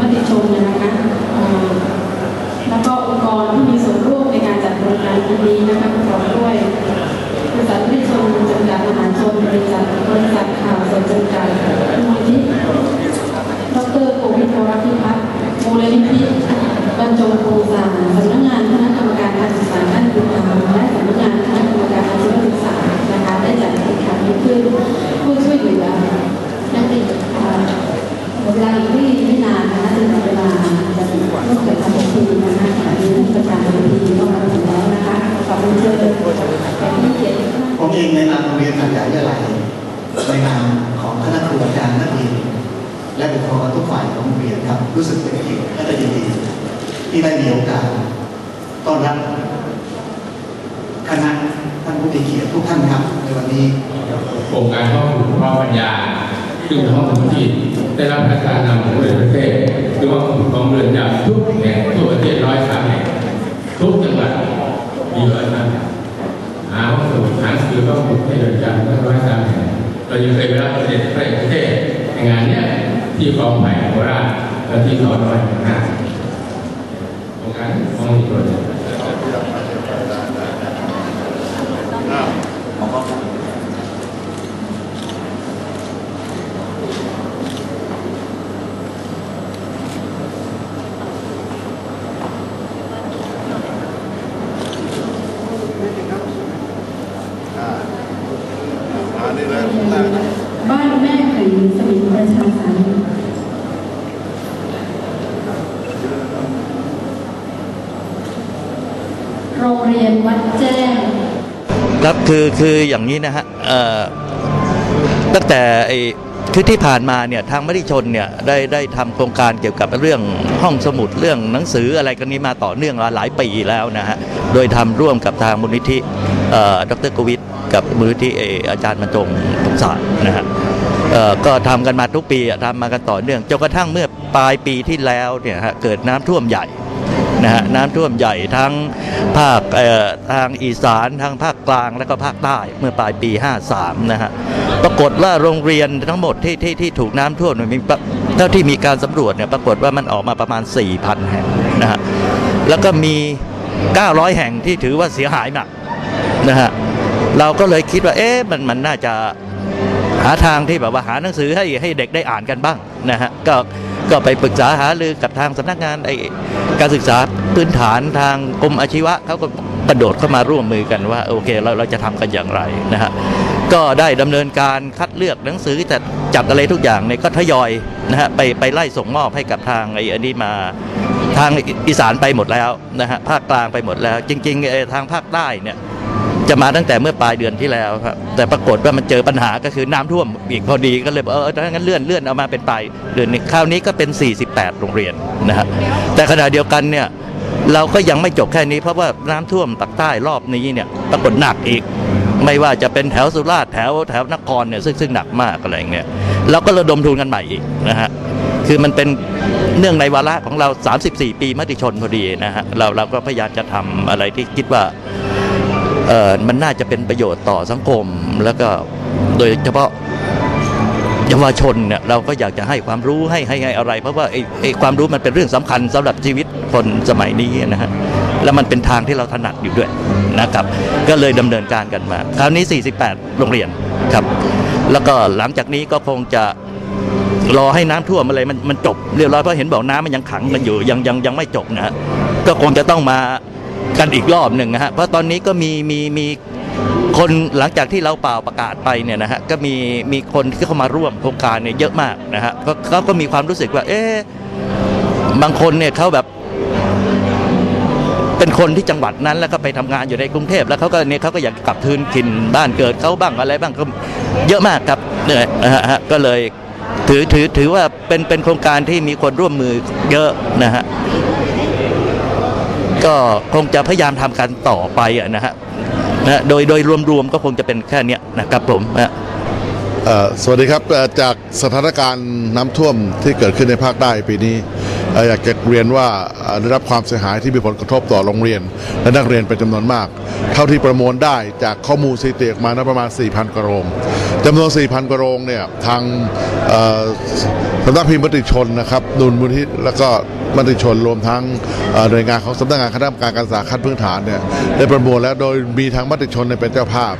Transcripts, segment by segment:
มติชนนะคะแล้วก็องค์กรที่มีส่วนร่วมในการจัดโครงการนี้นะคะ องในนามโรงเรียนหัดใหญ่วิทยาลัยในนามของคณะครูอาจารย์นักเรียนและบุคลากรทุกฝ่ายของโรงเรียนครับ รู้สึกเป็นเกียรติและก็ยินดีที่ได้มีโอกาสต้อนรับคณะท่านผู้มีเกียรติทุกท่านครับในวันนี้โครงการห้องคุณพ่อปัญญาซึ่งเป็นห้องสมุดที่ได้รับการการนำของประเทศหรือว่าของเรือนจำทุกแห่งทั่วประเทศร้อยสามแห่งทุกจังหวัดมีร้อยสามแห่งหาห้องส คือห้องสมุดให้เรือนจำทั้งร้อยสามแห่งเรายังเคยไปรับประเทศประเทศงานเนี้ยที่กองไผ่โคราชและที่เขาน้อยนะโครงการของนี้ด้วยบ้านแม่ขลีสมิงประชาสรรค์โรงเรียนวัด แจ้ง ครับคือคืออย่างนี้นะฮะตั้งแต่ไอคือที่ผ่านมาเนี่ยทางมติชนเนี่ยได้ได้ทำโครงการเกี่ยวกับเรื่องห้องสมุดเรื่องหนังสืออะไรกันนี้มาต่อเนื่องมาหลายปีแล้วนะฮะโดยทำร่วมกับทางมูลนิธิดรกวิทกับมูลนิธิอาจารย์บรรจงสงสารนะฮะก็ทำกันมาทุกปีอะทำมากันต่อเนื่องจนกระทั่งเมื่อปลายปีที่แล้วเนี่ยฮะเกิดน้ำท่วมใหญ่ นะฮะน้ำท่วมใหญ่ทั้งภาคเอ่อทางอีสานทางภาคกลางและก็ภาคใต้เมื่อปลายปี 53 นะฮะปรากฏว่าโรงเรียนทั้งหมดที่ที่ที่ถูกน้ำท่วมเนี่ยมีปะเท่าที่มีการสำรวจเนี่ยปรากฏว่ามันออกมาประมาณ 4,000 แห่งนะฮะแล้วก็มี 900 แห่งที่ถือว่าเสียหายหนักนะฮะเราก็เลยคิดว่าเอ๊ะมันมันน่าจะหาทางที่แบบว่าหาหนังสือให้ให้เด็กได้อ่านกันบ้างนะฮะก็ ก็ไปปรึกษาหารือกับทางสำนักงานไอการศึกษาพื้นฐานทางกรมอาชีวะเขาก็กระโดดเข้ามาร่วมมือกันว่าโอเคเราเราจะทำกันอย่างไรนะฮะก็ได้ดำเนินการคัดเลือกหนังสือจัดจัดอะไรทุกอย่างเนี่ยก็ทยอยนะฮะไปไปไล่ส่งมอบให้กับทางไอ้อันนี้มาทางอีสานไปหมดแล้วนะฮะภาคกลางไปหมดแล้ว จริงๆทางภาคใต้เนี่ยจะมาตั้งแต่เมื่อปลายเดือนที่แล้วครับแต่ปรากฏว่ามันเจอปัญหาก็คือน้ำท่วมอีกพอดีก็เลยบอกเออถ้างั้นเลื่อนเลื่อนเอามาเป็นปลายเดือนนี้ คราวนี้ก็เป็น 48 โรงเรียนนะฮะแต่ขณะเดียวกันเนี่ยเราก็ยังไม่จบแค่นี้เพราะว่าน้ำท่วมปากใต้รอบนี้เนี่ยปรากฏหนักอีก ไม่ว่าจะเป็นแถวสุราษฎร์แถวแถวนครเนี่ยซึ่งซึ่งหนักมากอะไรอย่างเงี้ยเราก็ระดมทุนกันใหม่อีกนะฮะคือมันเป็นเนื่องในวาระของเรา 34 ปีมติชนพอดีนะฮะเราเราก็พยายามจะทำอะไรที่คิดว่าเออมันน่าจะเป็นประโยชน์ต่อสังคม แล้วก็โดยเฉพาะ เยาวชนเนี่ยเราก็อยากจะให้ความรู้ให้ให้ให้อะไร เพราะว่าไอ้ไอ้ความรู้มันเป็นเรื่องสำคัญสำหรับชีวิตคนสมัยนี้นะฮะแล้วมันเป็นทางที่เราถนัดอยู่ด้วยนะครับ ก็เลยดำเนินการกันมา คราวนี้ 48 โรงเรียนครับ แล้วก็หลังจากนี้ก็คงจะรอให้น้ำท่วมอะไรมันมันจบเรียบร้อยเพราะเห็นบอกน้ำมันยังขังกันอยู่ยังยังยังไม่จบนะฮะก็คงจะต้องมากันอีกรอบหนึ่งนะฮะเพราะตอนนี้ก็มีมีมี คนหลังจากที่เราเป่าประกาศไปเนี่ยนะฮะก็มีมีคนที่เข้ามาร่วมโครงการเนี่ยเยอะมากนะฮะก็เขาก็มีความรู้สึกว่า เอ๊ะบางคนเนี่ยเขาแบบ เป็นคนที่จังหวัดนั้นแล้วก็ไปทำงานอยู่ในกรุงเทพแล้วเขาก็เนี่ยเขาก็อยากกลับทืนถิ่นบ้านเกิดเขาบ้างอะไรบ้างก็เยอะมากครับเนี่ยนะฮะก็เลยถือถือถือว่าเป็นเป็นโครงการที่มีคนร่วมมือเยอะนะฮะก็คงจะพยายามทำกันต่อไปอะนะฮะ นะโดยโดยรวมๆก็คงจะเป็นแค่เนี้ยนะครับผมนะสวัสดีครับจากสถานการณ์น้ำท่วมที่เกิดขึ้นในภาคใต้ปีนี้ อยากจะเรียนว่าได้รับความเสียหายที่มีผลกระทบต่อโรงเรียน และนักเรียนเป็นจำนวนมาก เท่าที่ประมวลได้จากข้อมูลสถิติออกมานะประมาณ 4,000กว่าโรงจำนวน 4,000กว่าโรงเนี่ยทางสำนักพิมพ์มติชนนะครับนูนมูลที่แล้วก็มติชนรวมทั้งหน่วยงานของสำนักงานคณะกรรมการการศึกษาขั้นพื้นฐานเนี่ยได้ประมวลแล้วโดยมีทางมติชนเป็นเจ้าภาพ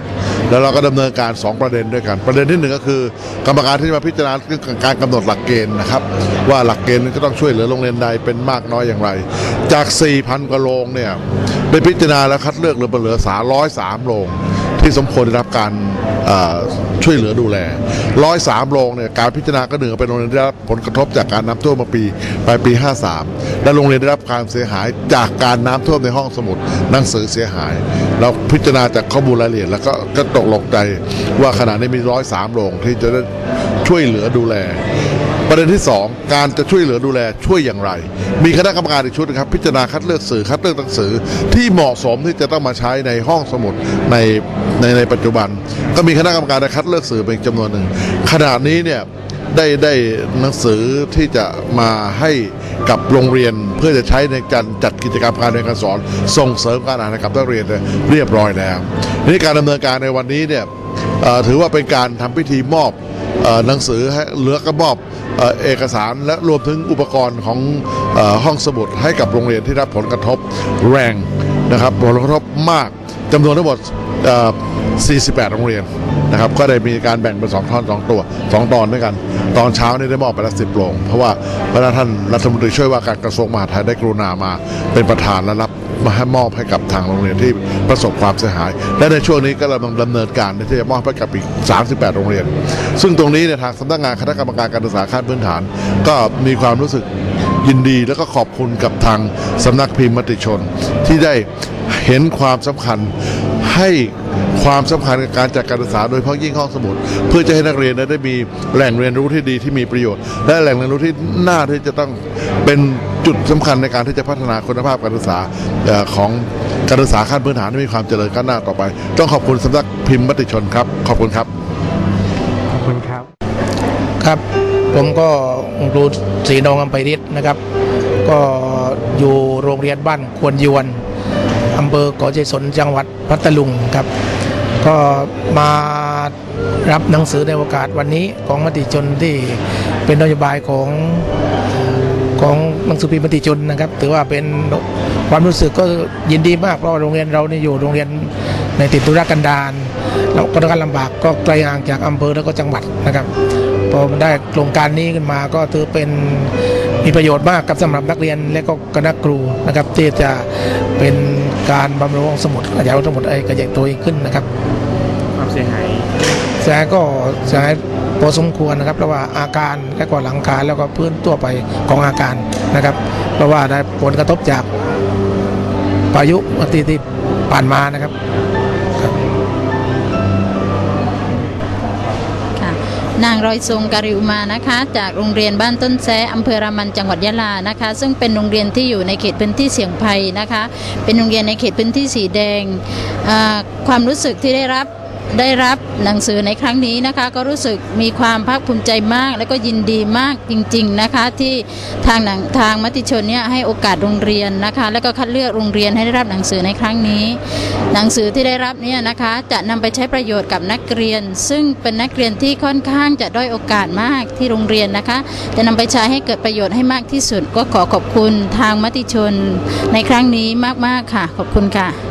แล้วเราก็ดำเนินการ 2 ประเด็นด้วยกัน ประเด็นที่หนึ่งก็คือ กรรมการที่จะมาพิจารณาเรื่องการกำหนดหลักเกณฑ์นะครับ ว่าหลักเกณฑ์ก็ต้องช่วยเหลือโรงเรียนใดเป็นมากน้อยอย่างไร จาก 4,000กว่าโรงเนี่ยไปพิจารณาแล้วคัดเลือกเหลือเหลือ303โรง ที่สมควรได้รับการช่วยเหลือดูแล103โรงเนี่ยการพิจารณาก็เหนือเป็นโรงเรียนได้รับผลกระทบจากการน้ำท่วมมาปีปลายปี 53 และโรงเรียนได้รับความเสียหายจากการน้ำท่วมในห้องสมุดหนังสือเสียหาย เราพิจารณาจากข้อมูลรายละเอียดแล้วก็ก็ตกลงใจว่าขณะนี้มี103โรงที่จะได้ช่วยเหลือดูแล ประเด็นที่ 2 การจะช่วยเหลือดูแลช่วยอย่างไร มีคณะกรรมการอีกชุดนะครับ พิจารณาคัดเลือกสื่อคัดเลือกหนังสือที่เหมาะสมที่จะต้องมาใช้ในห้องสมุดในในในปัจจุบัน ก็มีคณะกรรมการคัดเลือกสื่อเป็นจำนวนหนึ่งขณะนี้เนี่ย ได้ได้หนังสือที่จะมาให้กับโรงเรียนเพื่อจะใช้ในการจัดกิจกรรมการเรียนการสอน ส่งเสริมการอ่านให้กับนักเรียนเนี่ยเรียบร้อยแล้วนี่การดำเนินการในวันนี้เนี่ยถือว่าเป็นการทำพิธีมอบหนังสือให้เหลือก็มอบเอ่อเอกสารและรวมถึงอุปกรณ์ของห้องสมุดให้กับโรงเรียนที่รับผลกระทบแรงนะครับผลกระทบมากจำนวนทั้งหมด48 โรงเรียน นะครับก็ได้มีการแบ่งเป็น2ท่อน2ตัว2ตอนด้วยกัน ตอนเช้านี่ได้มอบไปแล้ว10โรงเพราะว่าพระท่านรัฐมนตรีช่วยว่าการกระทรวงมหาดไทยได้กรุณามา เป็นประธานและรับมาให้มอบให้กับทางโรงเรียนที่ประสบความเสียหาย และในช่วงนี้ก็กำลังดำเนินการที่จะมอบให้กับอีก 38 โรงเรียน ซึ่งตรงนี้เนี่ยทางสำนักงานคณะกรรมการการศึกษาขั้นพื้นฐาน ก็มีความรู้สึกยินดีแล้วก็ขอบคุณกับทางสำนักพิมพ์มติชน ที่ได้เห็นความสำคัญ ให้ความสำคัญกับการจัดการศึกษาโดยเฉพาะยิ่งห้องสมุด เพื่อจะให้นักเรียนได้มีแหล่งเรียนรู้ที่ดีที่มีประโยชน์ และแหล่งเรียนรู้ที่น่าที่จะต้องเป็นจุดสำคัญในการที่จะพัฒนาคุณภาพการศึกษาเอ่อของการศึกษาขั้นพื้นฐานให้มีความเจริญก้าวหน้าต่อไป ต้องขอบคุณสำนักพิมพ์มติชนครับ ขอบคุณครับ ขอบคุณครับ ครับ ผมก็ครูศรีนองอำไพริศนะครับ ก็อยู่โรงเรียนบ้านควรยวน อำเภอเกาะเจสนจังหวัดพัทลุงครับ ก็มารับหนังสือในโอกาสวันนี้ของมติชนที่เป็นนโยบายของของหนังสือพิมพ์มติชนนะครับ ถือว่าเป็นความรู้สึกก็ยินดีมากเพราะโรงเรียนเราเนี่ยอยู่โรงเรียนในติดตุรกันดารแล้วก็การลำบากก็ไกลห่างจากอำเภอแล้วก็จังหวัดนะครับพอได้โครงการนี้ขึ้นมาก็ถือเป็นมีประโยชน์มากกับสำหรับนักเรียนและก็คณะครูนะครับที่จะเป็น การบำรุงสมุดขยายสมุดไอ้กระจายตัวเองขึ้นนะครับ ความเสียหายเสียหายก็เสียหายพอสมควรนะครับเพราะว่าอาการและก็หลังคาแล้วก็พื้นทั่วไปของอาการนะครับ เพราะว่าได้ผลกระทบจากพายุที่ที่ผ่านมานะครับ นางรอยทรงการิวมานะคะจากโรงเรียนบ้านต้นแซออำเภอรามันจังหวัดยะลานะคะ ซึ่งเป็นโรงเรียนที่อยู่ในเขตพื้นที่เสี่ยงภัยนะคะ เป็นโรงเรียนในเขตพื้นที่สีแดงความรู้สึกที่ได้รับ ได้รับหนังสือในครั้งนี้นะคะ ก็รู้สึกมีความภาคภูมิใจมาก และก็ยินดีมากจริง ๆนะคะ ที่ทางหนังทางมติชนเนี่ยให้โอกาสโรงเรียนนะคะ แล้วก็คัดเลือกโรงเรียนให้ได้รับหนังสือในครั้งนี้ หนังสือที่ได้รับเนี่ยนะคะจะนำไปใช้ประโยชน์กับนักเรียน ซึ่งเป็นนักเรียนที่ค่อนข้างจะด้อยโอกาสมากที่โรงเรียนนะคะ จะนำไปใช้ให้เกิดประโยชน์ให้มากที่สุด ก็ขอขอบคุณทางมติชนในครั้งนี้มากๆค่ะ ขอบคุณค่ะ